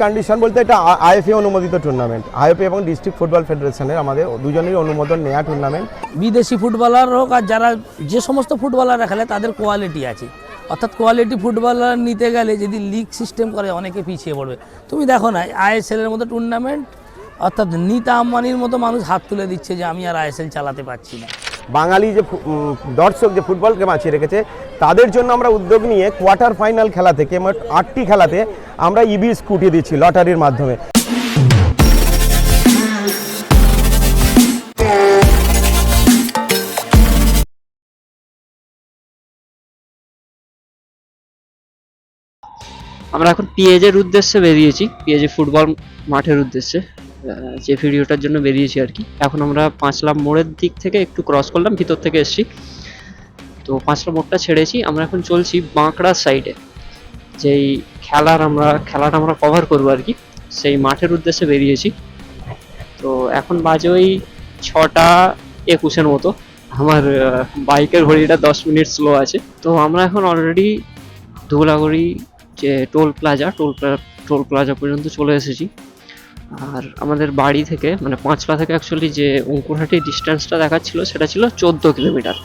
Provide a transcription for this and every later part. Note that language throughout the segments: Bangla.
কন্ডিশন বলতে এটা আইএফএ অনুমোদিত টুর্নামেন্ট আইএফএ এবং ডিস্ট্রিক্ট ফুটবল ফেডারেশনের আমাদের দুজনেরই অনুমোদন নেওয়া টুর্নামেন্ট বিদেশি ফুটবলার হোক আর যারা যে সমস্ত ফুটবলাররা খেলে, তাদের কোয়ালিটি আছে। অর্থাৎ কোয়ালিটি ফুটবলার নিতে গেলে যদি লিগ সিস্টেম করে, অনেকে পিছিয়ে পড়বে। তুমি দেখো না আইএসএল এর মতো টুর্নামেন্ট অর্থাৎ নিতা আম্বানির মতো মানুষ হাত তুলে দিচ্ছে যে, আমি আর আইএসএল চালাতে পারছি না। বাঙালি যে দর্শক যে ফুটবলকে বাঁচিয়ে রেখেছে, তাদের জন্য আমরা উদ্যোগ নিয়ে কোয়ার্টার ফাইনাল খেলা থেকে, মোট আটটি খেলাতে আমরা ইবি স্কুটি দিচ্ছি লটারির মাধ্যমে। আমরা এখন পিএজের উদ্দেশ্যে বেরিয়েছি, পিএজে ফুটবল মাঠের উদ্দেশ্যে। যে ভিডিওটার জন্য বেরিয়েছি আর কি। এখন আমরা পাঁচলা মোড়ের দিক থেকে একটু ক্রস করলাম, ভিতর থেকে এসেছি। তো পাঁচলা মোড়টা ছেড়েছি, আমরা এখন চলছি বাঁকড়ার সাইডে যেই খেলার আমরা, খেলাটা আমরা কভার করব আর কি, সেই মাঠের উদ্দেশ্যে বেরিয়েছি। তো এখন বাজে ওই ছটা একুশের মতো। আমার বাইকের ঘড়িটা দশ মিনিট স্লো আছে। তো আমরা এখন অলরেডি ধুলাগড়ি যে toll plaza toll toll plaza পর্যন্ত চলে এসেছি। আর আমাদের বাড়ি থেকে মানে পাঁচলা থেকে অ্যাকচুয়ালি যে অঙ্কুরহাটি ডিস্টেন্সটা দেখাচ্ছিল, সেটা ছিল চোদ্দ কিলোমিটার।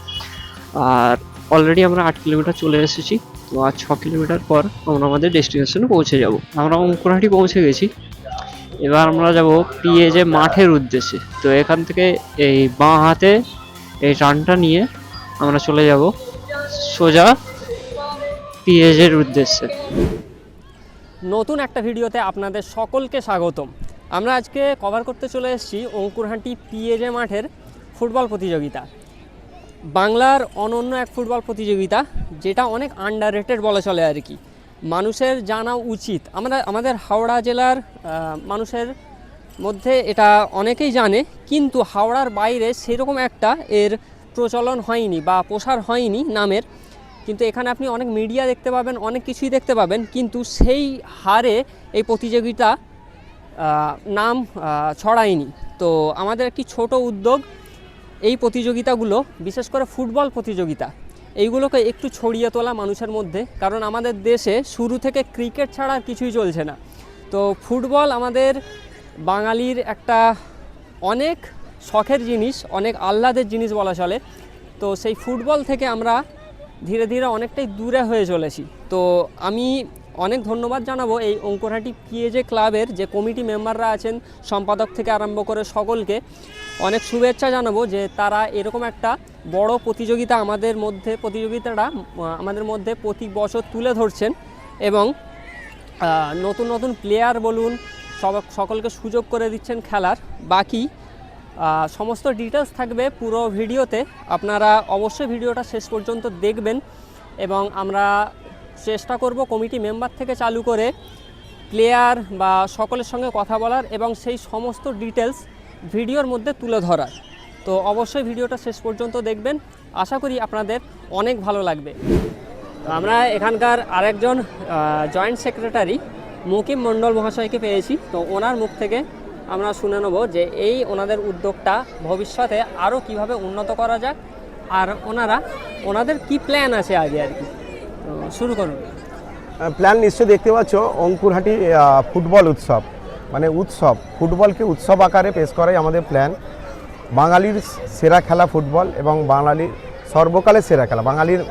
আর অলরেডি আমরা আট কিলোমিটার চলে এসেছি, তো আর ছ কিলোমিটার পর আমরা আমাদের ডেস্টিনেশনে পৌঁছে যাব। আমরা অঙ্কুরহাটি পৌঁছে গেছি। এবার আমরা যাব পিএজে মাঠের উদ্দেশ্যে। তো এখান থেকে এই বাঁ হাতে এই টানটা নিয়ে আমরা চলে যাব সোজা পিএজের উদ্দেশ্যে। নতুন একটা ভিডিওতে আপনাদের সকলকে স্বাগতম। আমরা আজকে কভার করতে চলে এসেছি অঙ্কুরহাটি পিএজে মাঠের ফুটবল প্রতিযোগিতা। বাংলার অনন্য এক ফুটবল প্রতিযোগিতা, যেটা অনেক আন্ডার রেটেড বলা চলে আর কি। মানুষের জানা উচিত। আমরা, আমাদের হাওড়া জেলার মানুষের মধ্যে এটা অনেকেই জানে, কিন্তু হাওড়ার বাইরে সেরকম একটা এর প্রচলন হয়নি বা প্রসার হয়নি নামের। কিন্তু এখানে আপনি অনেক মিডিয়া দেখতে পাবেন, অনেক কিছুই দেখতে পাবেন, কিন্তু সেই হারে এই প্রতিযোগিতা নাম ছড়ায়নি। তো আমাদের একটি ছোট উদ্যোগ এই প্রতিযোগিতাগুলো, বিশেষ করে ফুটবল প্রতিযোগিতা, এইগুলোকে একটু ছড়িয়ে তোলা মানুষের মধ্যে, কারণ আমাদের দেশে শুরু থেকে ক্রিকেট ছাড়া আর কিছুই চলছে না। তো ফুটবল আমাদের বাঙালির একটা অনেক শখের জিনিস, অনেক আহ্লাদের জিনিস বলা চলে। তো সেই ফুটবল থেকে আমরা ধীরে ধীরে অনেকটাই দূরে হয়ে চলেছি। তো আমি অনেক ধন্যবাদ জানাব এই অঙ্কুরহাটি পিএজে ক্লাবের যে কমিটি মেম্বাররা আছেন, সম্পাদক থেকে আরম্ভ করে সকলকে। অনেক শুভেচ্ছা জানাব যে তারা এরকম একটা বড় প্রতিযোগিতা আমাদের মধ্যে, প্রতিযোগিতাটা আমাদের মধ্যে প্রতি বছর তুলে ধরছেন এবং নতুন নতুন প্লেয়ার বলুন, সব, সকলকে সুযোগ করে দিচ্ছেন খেলার। বাকি সমস্ত ডিটেলস থাকবে পুরো ভিডিওতে। আপনারা অবশ্যই ভিডিওটা শেষ পর্যন্ত দেখবেন এবং আমরা চেষ্টা করব কমিটি মেম্বার থেকে চালু করে প্লেয়ার বা সকলের সঙ্গে কথা বলার এবং সেই সমস্ত ডিটেলস ভিডিওর মধ্যে তুলে ধরার। তো অবশ্যই ভিডিওটা শেষ পর্যন্ত দেখবেন। আশা করি আপনাদের অনেক ভালো লাগবে। আমরা এখানকার আরেকজন জয়েন্ট সেক্রেটারি মুকিম মণ্ডল মহাশয়কে পেয়েছি। তো ওনার মুখ থেকে আমরা শুনে নেব যে এই ওনাদের উদ্যোগটা ভবিষ্যতে আরও কীভাবে উন্নত করা যাক আর ওনারা, ওনাদের কি প্ল্যান আছে আগে আর কি? শুরু করুন প্ল্যান নিশ্চয়ই দেখতে পাচ্ছ, অঙ্কুরহাটি ফুটবল উৎসব। মানে উৎসব, ফুটবলকে উৎসব আকারে পেশ করাই আমাদের প্ল্যান বাঙালির সেরা খেলা ফুটবল এবং বাঙালির সর্বকালের সেরা খেলা। বাঙালির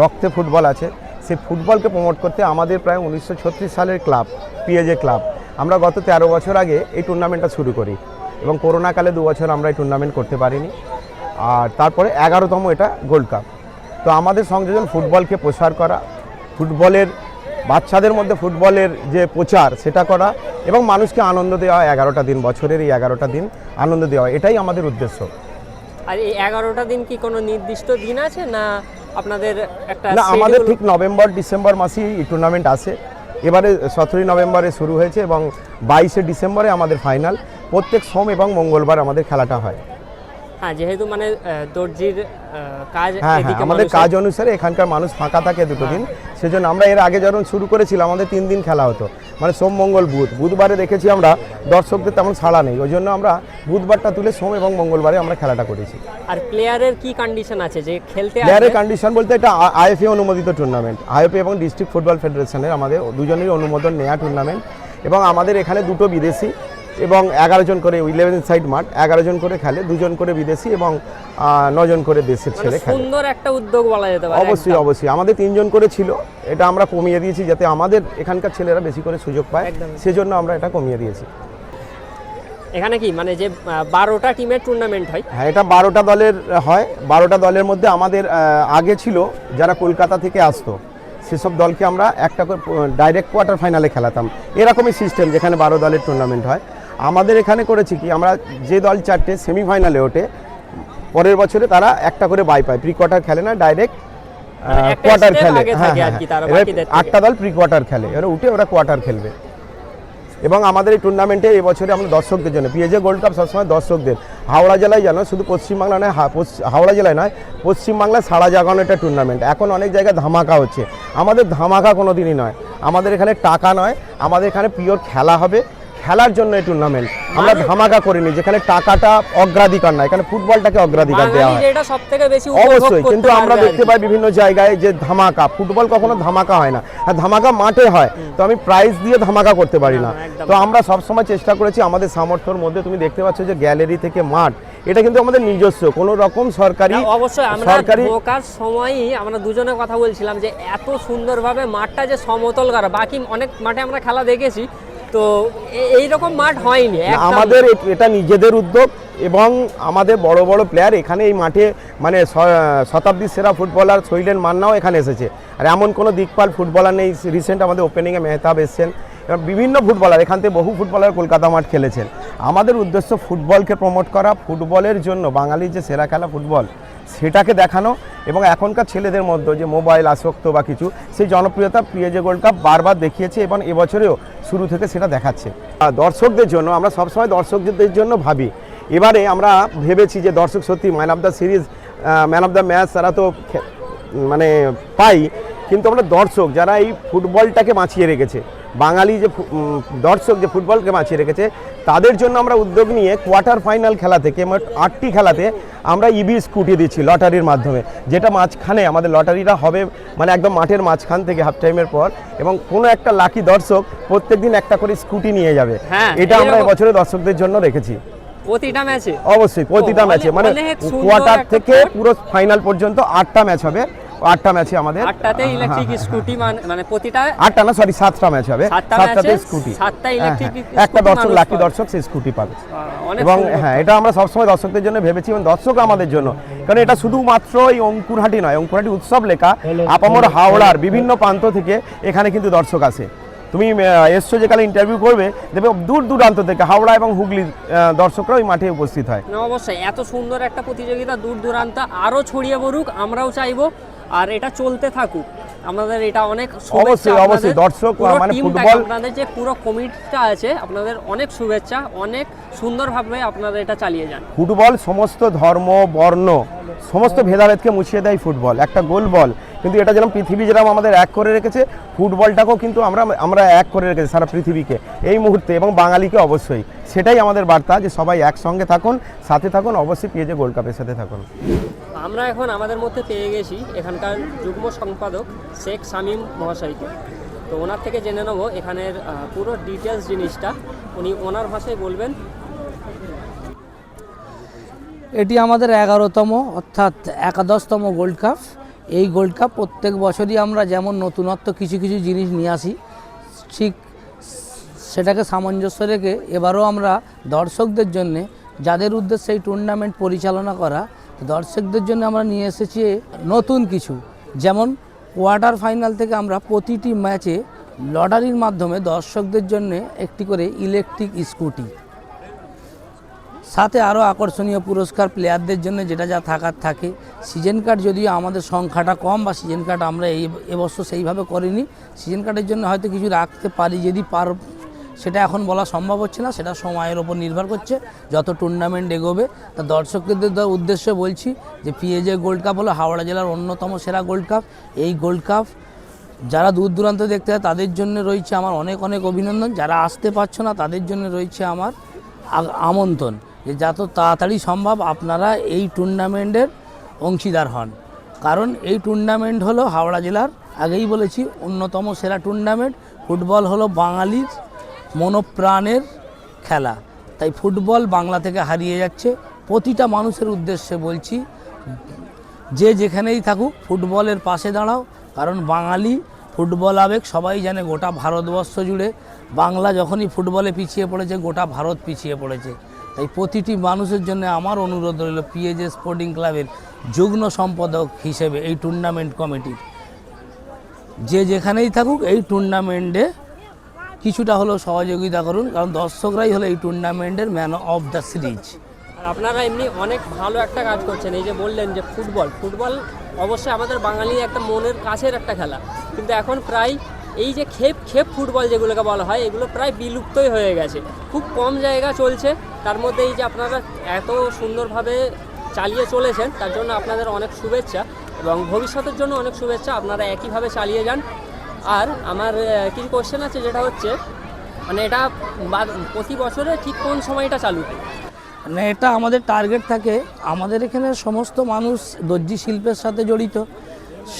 রক্তে ফুটবল আছে। সেই ফুটবলকে প্রমোট করতে আমাদের প্রায় উনিশশো ছত্রিশ সালের ক্লাব পিএজে ক্লাব আমরা গত তেরো বছর আগে এই টুর্নামেন্টটা শুরু করি এবং করোনাকালে দু বছর আমরা এই টুর্নামেন্ট করতে পারিনি। আর তারপরে এগারোতম এটা গোল্ড কাপ তো আমাদের সংযোজন ফুটবলকে প্রসার করা ফুটবলের বাচ্চাদের মধ্যে ফুটবলের যে প্রচার সেটা করা এবং মানুষকে আনন্দ দেওয়া এগারোটা দিন বছরের এই এগারোটা দিন আনন্দ দেওয়া এটাই আমাদের উদ্দেশ্য। আর এই এগারোটা দিন কি কোনো নির্দিষ্ট দিন আছে না আপনাদের একটা না আমাদের ঠিক নভেম্বর ডিসেম্বর মাসেই এই টুর্নামেন্ট আসে। এবারে সতেরোই নভেম্বরে শুরু হয়েছে এবং বাইশে ডিসেম্বরে আমাদের ফাইনাল প্রত্যেক সোম এবং মঙ্গলবার আমাদের খেলাটা হয়। হ্যাঁ যেহেতু মানে দর্জির কাজ হ্যাঁ হ্যাঁ এদিকে আমাদের কাজ অনুসারে এখানকার মানুষ ফাঁকা থাকে দুটো দিন। সেজন্য আমরা এর আগে যখন শুরু করেছিলাম আমাদের তিন দিন খেলা হতো। মানে সোম মঙ্গল বুধ। বুধবারে দেখেছি আমরা দর্শকদের তেমন ছাড়া নেই। ওই জন্য আমরা বুধবারটা তুলে সোম এবং মঙ্গলবারে আমরা খেলাটা করেছি। আর প্লেয়ারের কি কন্ডিশন আছে? যে খেলতে প্লেয়ারের কন্ডিশন বলতে এটা আইএফএ অনুমোদিত টুর্নামেন্ট আইএফএ এবং ডিস্ট্রিক্ট ফুটবল ফেডারেশনের আমাদের দুজনেরই অনুমোদন নেওয়া টুর্নামেন্ট এবং আমাদের এখানে দুটো বিদেশি এবং এগারো জন করে ইলেভেন সাইড মাঠ এগারো জন করে খেলে দুজন করে বিদেশি এবং নজন করে দেশের মানে ছেলে খেলে। সুন্দর একটা উদ্যোগ বলা যেতে পারে অবশ্যই অবশ্যই। আমাদের তিনজন করে ছিল এটা আমরা কমিয়ে দিয়েছি যাতে আমাদের এখানকার ছেলেরা বেশি করে সুযোগ পায় সেজন্য আমরা এটা কমিয়ে দিয়েছি। এখানে কি? মানে যে বারোটা টিমের টুর্নামেন্ট হয়। হ্যাঁ এটা বারোটা দলের হয়। বারোটা দলের মধ্যে আমাদের আগে ছিল যারা কলকাতা থেকে আসতো সেসব দলকে আমরা একটা করে ডাইরেক্ট কোয়ার্টার ফাইনালে খেলাতাম। এরকমই সিস্টেম যেখানে বারো দলের টুর্নামেন্ট হয়। আমাদের এখানে করেছি কি আমরা যে দল চারটে সেমিফাইনালে ওঠে পরের বছরে তারা একটা করে বাই পায় প্রি কোয়ার্টার খেলে না ডাইরেক্ট মানে কোয়ার্টার খেলে। হ্যাঁ হ্যাঁ থেকে। আটটা দল প্রি কোয়ার্টার খেলে এবার উঠে ওরা কোয়ার্টার খেলবে। এবং আমাদের এই টুর্নামেন্টে এবছরে আমরা দর্শকদের জন্য পিএজে গোল্ড কাপ সবসময় দর্শকদের হাওড়া জেলায় জানো শুধু পশ্চিমবাংলা নয় হাওড়া জেলায় নয় পশ্চিমবাংলায় সারা জাগানো একটা টুর্নামেন্ট এখন অনেক জায়গায় ধামাকা হচ্ছে। আমাদের ধামাকা কোনো দিনই নয়। আমাদের এখানে টাকা নয় আমাদের এখানে পিওর খেলা হবে। খেলার জন্য এই টুর্নামেন্ট আমরা ধামাকা করিনি যেখানে টাকাটা অগ্রাধিকার নয় এখানে ফুটবলটাকে অগ্রাধিকার দেওয়া হয়। অবশ্যই কিন্তু আমরা দেখতে পাই বিভিন্ন জায়গায় যে ধামাকা ফুটবল কখনো ধামাকা হয় না। আর ধামাকা মাঠে হয় তো আমি প্রাইজ দিয়ে ধামাকা করতে পারি না না, তো আমরা সবসময় চেষ্টা করেছি আমাদের সামর্থ্যর মধ্যে তুমি দেখতে পাচ্ছ যে গ্যালারি থেকে মাঠ এটা কিন্তু আমাদের নিজস্ব কোনো রকম সরকারি অবশ্যই আমরা সরকারি ঢোকার সময়ই আমরা দুজনে কথা বলছিলাম যে এত সুন্দরভাবে মাঠটা যে সমতল করা বাকি অনেক মাঠে আমরা খেলা দেখেছি তো এইরকম মাঠ হয়নি আমাদের এটা নিজেদের উদ্যোগ এবং আমাদের বড় বড় প্লেয়ার এখানে এই মাঠে মানে শতাব্দীর সেরা ফুটবলার শৈলেন মান্নাও এখানে এসেছে। আর এমন কোনো দিকপাল ফুটবলার নেই রিসেন্ট আমাদের ওপেনিংয়ে মেহতাব এসছেন। এবং বিভিন্ন ফুটবলার এখান থেকে বহু ফুটবলার কলকাতা মাঠ খেলেছেন। আমাদের উদ্দেশ্য ফুটবলকে প্রমোট করা ফুটবলের জন্য বাঙালির যে সেরা খেলা ফুটবল সেটাকে দেখানো এবং এখনকার ছেলেদের মধ্যে যে মোবাইল, আসক্ত বা কিছু, সেই জনপ্রিয়তা পিএজে গোল্ড কাপ বারবার দেখিয়েছে এবং এবছরেও শুরু থেকে সেটা দেখাচ্ছে। দর্শকদের জন্য, আমরা সবসময় দর্শকদের জন্য ভাবি। এবারে আমরা ভেবেছি যে দর্শক সত্যি man of the series man of the match তারা তো মানে পাই, কিন্তু আমরা দর্শক যারা এই ফুটবলটাকে বাঁচিয়ে রেখেছে বাঙালি যে দর্শক যে ফুটবলকে বাঁচিয়ে রেখেছে তাদের জন্য আমরা উদ্যোগ নিয়ে কোয়ার্টার ফাইনাল খেলা থেকে মোট আটটি খেলাতে আমরা ইবি স্কুটি দিচ্ছি লটারির মাধ্যমে। যেটা মাঝখানে আমাদের লটারিটা হবে মানে একদম মাঠের মাঝখান থেকে হাফ টাইমের পর এবং কোনো একটা লাকি দর্শক প্রত্যেকদিন একটা করে স্কুটি নিয়ে যাবে। হ্যাঁ, এটা আমরা এবছরে দর্শকদের জন্য রেখেছি। প্রতিটা ম্যাচে? অবশ্যই প্রতিটা ম্যাচে। মানে কোয়ার্টার থেকে পুরো ফাইনাল পর্যন্ত আটটা ম্যাচ হবে। আটটা ম্যাচে আমাদের। আটটাতে হ্যাঁ, ইলেকট্রিক হ্যাঁ, স্কুটি মানে প্রতিটা আটটা না সরি সাতটা ম্যাচ হবে। সাতটাতে স্কুটি সাতটা হ্যাঁ, হ্যাঁ, একটা দর্শক লাকি দর্শক সেই স্কুটি পাবে। এবং হ্যাঁ এটা আমরা সবসময় দর্শকদের জন্য ভেবেছি এবং দর্শক আমাদের জন্য। কারণ এটা শুধুমাত্র এই অঙ্কুরহাটি নয় অঙ্কুরহাটি উৎসব লেখা আপামর হাওড়ার বিভিন্ন প্রান্ত থেকে এখানে কিন্তু দর্শক আসে। তুমি এসছো যেখানে ইন্টারভিউ করবে দেখবে দূর দূরান্ত থেকে হাওড়া এবং হুগলি দর্শকরা ওই মাঠে উপস্থিত হয়। না, অবশ্যই। এত সুন্দর একটা প্রতিযোগিতা দূর দূরান্ত আরও ছড়িয়ে পড়ুক আমরাও চাইব। আর এটা চলতে থাকুক আমাদের এটা অনেক অবশ্যই। অবশ্যই, দর্শক মানে ফুটবল- আপনাদের যে পুরো কমিটিটা আছে আপনাদের অনেক শুভেচ্ছা অনেক সুন্দরভাবে আপনারা এটা চালিয়ে যান। ফুটবল সমস্ত ধর্ম বর্ণ সমস্ত ভেদাভেদকে মুছিয়ে দেয় ফুটবল। একটা গোল বল। কিন্তু এটা যেরকম পৃথিবী যেরকম আমাদের এক করে রেখেছে ফুটবলটাকেও কিন্তু আমরা আমরা এক করে রেখেছি সারা পৃথিবীকে। এই মুহূর্তে এবং বাঙালিকে অবশ্যই। সেটাই আমাদের বার্তা যে সবাই একসঙ্গে থাকুন সাথে থাকুন অবশ্যই পিএজে গোল্ড কাপের সাথে থাকুন। আমরা এখন আমাদের মধ্যে পেয়ে গেছি এখানকার যুগ্ম সম্পাদক শেখ শামীম মহাশয়কে। তো ওনার থেকে জেনে নেব এখানের পুরো ডিটেলস জিনিসটা। উনি ওনার ভাষায় বলবেন। এটি আমাদের এগারোতম, অর্থাৎ একাদশতম গোল্ড কাপ এই গোল্ড কাপ প্রত্যেক বছরই আমরা যেমন নতুনত্ব কিছু কিছু জিনিস নিয়ে আসি, ঠিক সেটাকে সামঞ্জস্য রেখে এবারও আমরা দর্শকদের জন্যে, যাদের উদ্দেশ্যে এই টুর্নামেন্ট পরিচালনা করা দর্শকদের জন্য আমরা নিয়ে এসেছি নতুন কিছু। যেমন কোয়ার্টার ফাইনাল থেকে আমরা প্রতিটি ম্যাচে লটারির মাধ্যমে দর্শকদের জন্য একটি করে ইলেকট্রিক স্কুটি সাথে আরও আকর্ষণীয় পুরস্কার প্লেয়ারদের জন্য যেটা যা থাকার থাকে। সিজন কার্ড যদিও আমাদের সংখ্যাটা কম বা সিজন কার্ড আমরা এই এবছর সেইভাবে করিনি সিজন কার্ডের জন্য হয়তো কিছু রাখতে পারি যদি পার সেটা এখন বলা সম্ভব হচ্ছে না, সেটা সময়ের ওপর নির্ভর করছে। যত টুর্নামেন্ট এগোবে, তা দর্শকদের উদ্দেশ্যে বলছি যে পিএজে গোল্ড কাপ হলো হাওড়া জেলার অন্যতম সেরা গোল্ড কাপ এই গোল্ড কাপ যারা দূর দূরান্ত দেখতে হয় তাদের জন্য রয়েছে আমার অনেক অনেক অভিনন্দন। যারা আসতে পারছ না, তাদের জন্য রয়েছে আমার আমন্ত্রণ যে যত তাড়াতাড়ি সম্ভব আপনারা এই টুর্নামেন্টের অংশীদার হন। কারণ এই টুর্নামেন্ট হলো হাওড়া জেলার আগেই বলেছি অন্যতম সেরা টুর্নামেন্ট ফুটবল হলো বাঙালির মনোপ্রাণের খেলা। তাই ফুটবল বাংলা থেকে হারিয়ে যাচ্ছে। প্রতিটা মানুষের উদ্দেশ্যে বলছি, যে যেখানেই থাকুক ফুটবলের পাশে দাঁড়াও। কারণ বাঙালি ফুটবল আবেগ, সবাই জানে গোটা ভারতবর্ষ জুড়ে বাংলা যখনই ফুটবলে পিছিয়ে পড়েছে, গোটা ভারত পিছিয়ে পড়েছে। তাই প্রতিটি মানুষের জন্য আমার অনুরোধ রইল পিএজে স্পোর্টিং ক্লাবের যুগ্ম সম্পাদক হিসেবে এই টুর্নামেন্ট কমিটির যে যেখানেই থাকুক এই টুর্নামেন্টে কিছুটা হলেও সহযোগিতা করুন, কারণ দর্শকরাই হলো এই টুর্নামেন্টের ম্যান অফ দ্য সিরিজ আপনারা এমনি অনেক ভালো একটা কাজ করছেন, এই যে বললেন যে ফুটবল ফুটবল অবশ্যই আমাদের বাঙালি একটা মনের কাছের একটা খেলা, কিন্তু এখন প্রায় এই যে খেপ খেপ ফুটবল যেগুলোকে বলা হয়, এগুলো প্রায় বিলুপ্তই হয়ে গেছে। খুব কম জায়গা চলছে, তার মধ্যে এই যে আপনারা এত সুন্দরভাবে চালিয়ে চলেছেন, তার জন্য আপনাদের অনেক শুভেচ্ছা এবং ভবিষ্যতের জন্য অনেক শুভেচ্ছা, আপনারা একইভাবে চালিয়ে যান। আর আমার কিছু কোশ্চেন আছে যেটা হচ্ছে মানে এটা প্রতি বছরে ঠিক কোন সময়টা চালু হয়? মানে এটা আমাদের টার্গেট থাকে। আমাদের এখানে সমস্ত মানুষ দর্জি শিল্পের সাথে জড়িত।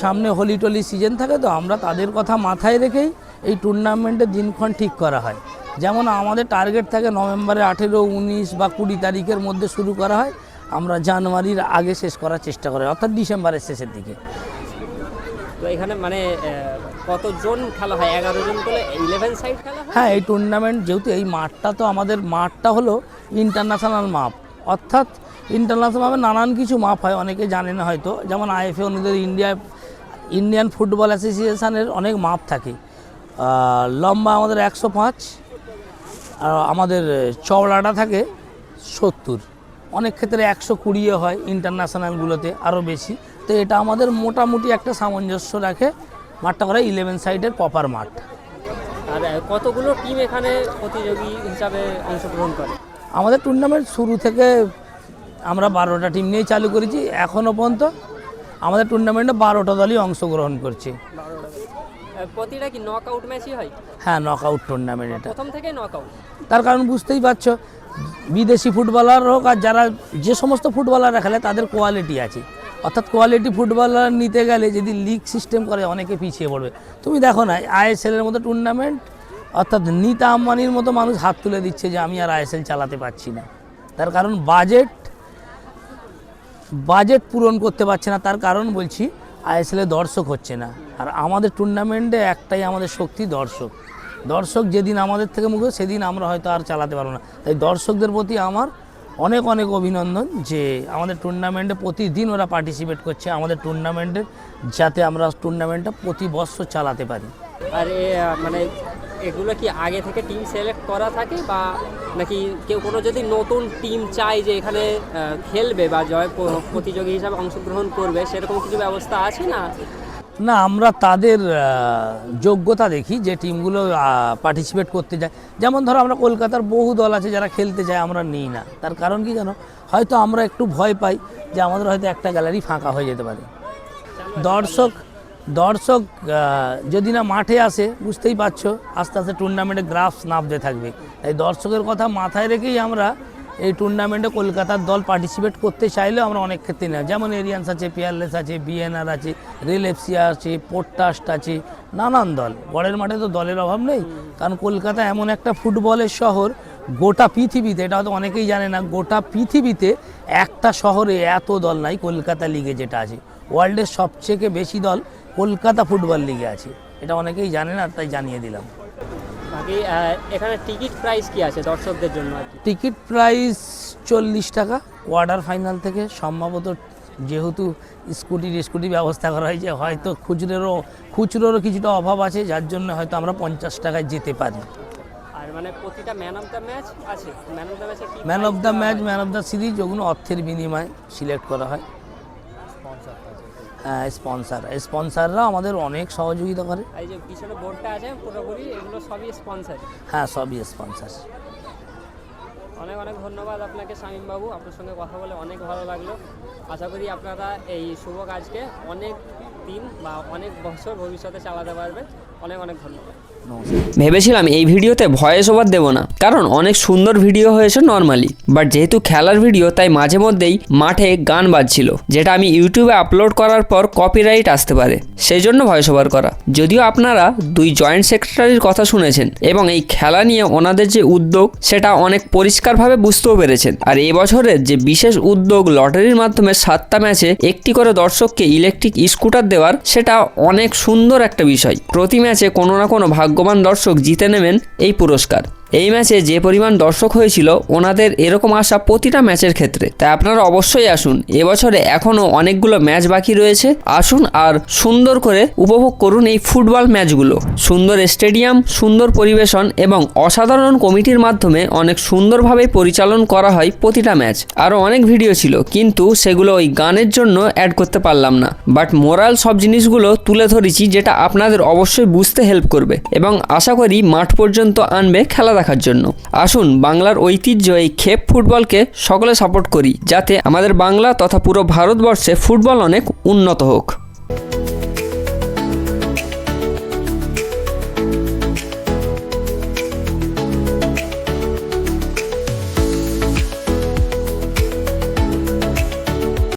সামনে হোলি টোলি সিজন থাকে তো, আমরা তাদের কথা মাথায় রেখেই এই টুর্নামেন্টের দিনক্ষণ ঠিক করা হয়। যেমন আমাদের টার্গেট থাকে নভেম্বরের আঠেরো, উনিশ বা কুড়ি তারিখের মধ্যে শুরু করা হয়। আমরা জানুয়ারির আগে শেষ করার চেষ্টা করি অর্থাৎ ডিসেম্বরের শেষের দিকে। তো এখানে মানে কতজন খেলা হয়? এগারো জন করে ইলেভেন সাইড খেলা হ্যাঁ? এই টুর্নামেন্ট যেহেতু এই মাঠটা তো আমাদের মাঠটা হলো ইন্টারন্যাশনাল মাপ অর্থাৎ ইন্টারন্যাশনাল মাপে নানান কিছু মাপ হয়, অনেকে জানে না হয়তো। যেমন আইএফএ অনুযায়ী ইন্ডিয়া, ইন্ডিয়ান ফুটবল অ্যাসোসিয়েশনের অনেক মাপ থাকে। লম্বা আমাদের একশো পাঁচ, আর আমাদের চওড়াটা থাকে সত্তর। অনেক ক্ষেত্রে একশো কুড়িও হয় ইন্টারন্যাশনালগুলোতে আরও বেশি। তো এটা আমাদের মোটামুটি একটা সামঞ্জস্য রাখে মাঠটা করে ইলেভেন সাইডের প্রপার মাঠ। আর কতগুলো টিম এখানে প্রতিযোগী হিসাবে অংশগ্রহণ করে? আমাদের টুর্নামেন্ট শুরু থেকে আমরা বারোটা টিম নিয়েই চালু করেছি এখনও পর্যন্ত আমাদের টুর্নামেন্টে বারোটা দলই অংশগ্রহণ করছে। প্রতিটা কি নক আউট ম্যাচই হয়? হ্যাঁ নক আউট টুর্নামেন্ট এটা। প্রথম থেকে নক আউট তার কারণ বুঝতেই পারছ বিদেশি ফুটবলার হোক আর যারা যে সমস্ত ফুটবলাররা খেলে তাদের কোয়ালিটি আছে। অর্থাৎ কোয়ালিটি ফুটবলার নিতে গেলে যদি লিগ সিস্টেম করে, অনেকে পিছিয়ে পড়বে। তুমি দেখো না আইএসএলের মতো টুর্নামেন্ট অর্থাৎ নিতা আম্বানির মতো মানুষ হাত তুলে দিচ্ছে যে আমি আর আইএসএল চালাতে পারছি না। তার কারণ বাজেট বাজেট পূরণ করতে পারছে না। তার কারণ বলছি আইএসএলে দর্শক হচ্ছে না। আর আমাদের টুর্নামেন্টে একটাই আমাদের শক্তি দর্শক। দর্শক যেদিন আমাদের থেকে মুখে সেদিন আমরা হয়তো আর চালাতে পারব না। তাই দর্শকদের প্রতি আমার অনেক অনেক অভিনন্দন যে আমাদের টুর্নামেন্টে প্রতিদিন ওরা পার্টিসিপেট করছে। আমাদের টুর্নামেন্টে যাতে আমরা টুর্নামেন্টটা প্রতি বছর চালাতে পারি। আর মানে এগুলো কি আগে থেকে টিম সিলেক্ট করা থাকে বা নাকি কেউ কোনো যদি নতুন টিম চায় যে এখানে খেলবে বা জয়, প্রতিযোগী হিসাবে অংশগ্রহণ করবে, সেরকম কিছু ব্যবস্থা আছে না? না, আমরা তাদের যোগ্যতা দেখি যে টিমগুলো পার্টিসিপেট করতে যায়। যেমন ধরো আমরা কলকাতার বহু দল আছে যারা খেলতে যায়, আমরা নিই না। তার কারণ কি জানো? হয়তো আমরা একটু ভয় পাই যে আমাদের হয়তো একটা গ্যালারি ফাঁকা হয়ে যেতে পারে। দর্শক দর্শক যদি না মাঠে আসে, বুঝতেই পারছ, আস্তে আস্তে টুর্নামেন্টে গ্রাফস নামতে থাকবে। তাই দর্শকের কথা মাথায় রেখেই আমরা এই টুর্নামেন্টে কলকাতার দল পার্টিসিপেট করতে চাইলেও আমরা অনেক ক্ষেত্রে না যেমন এরিয়ান্স আছে পিয়ারলেস আছে বিএনআর আছে রেল এফসি আছে পোর্টাস্ট আছে, নানান দল। বড়ের মাঠে তো দলের অভাব নেই। কারণ কলকাতা এমন একটা ফুটবলের শহর, গোটা পৃথিবীতে, এটা হয়তো অনেকেই জানে না, গোটা পৃথিবীতে একটা শহরে এত দল নাই কলকাতা লিগে যেটা আছে। ওয়ার্ল্ডের সবথেকে বেশি দল কলকাতা ফুটবল লিগে আছে। এটা অনেকেই জানে না, তাই জানিয়ে দিলাম। আহ, এখানে টিকিট প্রাইস কি আছে দর্শকদের জন্য টিকিট প্রাইস চল্লিশ টাকা। কোয়ার্টার ফাইনাল থেকে সম্ভবত যেহেতু স্কুটির স্কুটি ব্যবস্থা করা হয়েছে হয়তো খুচরোরও খুচরোরও কিছুটা অভাব আছে যার জন্য হয়তো আমরা পঞ্চাশ টাকায় যেতে পারি। আর মানে প্রতিটা ম্যান অফ দ্য ম্যাচ আছে? ম্যান অফ দ্য ম্যাচে man of the match man of the series ওগুলো অর্থের বিনিময়ে সিলেক্ট করা হ্যাঁ। স্পন্সার স্পন্সাররা আমাদের অনেক সহযোগিতা করে। এই যে পিছনে বোর্ডটা আছে পুরোপুরি এগুলো সবই স্পন্সার হ্যাঁ সবই স্পন্সার অনেক অনেক ধন্যবাদ আপনাকে শামীম বাবু আপনার সঙ্গে কথা বলে অনেক ভালো লাগল। আশা করি আপনারা এই শুভ কাজকে অনেক দিন বা অনেক বছর ভবিষ্যতে চালাতে পারবেন। অনেক অনেক ধন্যবাদ। ভেবেছিলাম এই ভিডিওতে ভয়েস ওভার দেবো না, কারণ অনেক সুন্দর ভিডিও হয়েছে নর্মালি বাট যেহেতু খেলার ভিডিও, তাই মাঝে মধ্যেই মাঠে গান বাজছিল, যেটা আমি ইউটিউবে আপলোড করার পর কপিরাইট আসতে পারে। সেই জন্য ভয়েস ওভার করা। যদিও আপনারা দুই জয়েন্ট সেক্রেটারির কথা শুনেছেন, এবং এই খেলা নিয়ে ওনাদের যে উদ্যোগ, সেটা অনেক পরিষ্কারভাবে বুঝতেও পেরেছেন। আর এবছরের যে বিশেষ উদ্যোগ লটারির মাধ্যমে সাতটা ম্যাচে একটি করে দর্শককে ইলেকট্রিক স্কুটার দেওয়ার, সেটা অনেক সুন্দর একটা বিষয়। প্রতি ম্যাচে কোনো না কোনো ভাগ্যবান দর্শক জিতে নেবেন এই পুরস্কার। এই ম্যাচে যে পরিমাণ দর্শক হয়েছিল, ওনাদের এরকম আশা প্রতিটা ম্যাচের ক্ষেত্রে। তাই আপনারা অবশ্যই আসুন। এবছরে এখনও অনেকগুলো ম্যাচ বাকি রয়েছে। আসুন আর সুন্দর করে উপভোগ করুন এই ফুটবল ম্যাচগুলো। সুন্দর স্টেডিয়াম, সুন্দর পরিবেশন এবং অসাধারণ কমিটির মাধ্যমে অনেক সুন্দরভাবে পরিচালন করা হয় প্রতিটা ম্যাচ। আরও অনেক ভিডিও ছিল, কিন্তু সেগুলো ওই গানের জন্য অ্যাড করতে পারলাম না। বাট মোরাল সব জিনিসগুলো তুলে ধরেছি, যেটা আপনাদের অবশ্যই বুঝতে হেল্প করবে। এবং আশা করি মাঠ পর্যন্ত আনবে খেলা দেখার জন্য। আসুন, বাংলার ঐতিহ্য এই খেপ ফুটবলকে সকলে সাপোর্ট করি, যাতে আমাদের বাংলা তথা পুরো ভারতবর্ষে ফুটবল অনেক উন্নত হোক।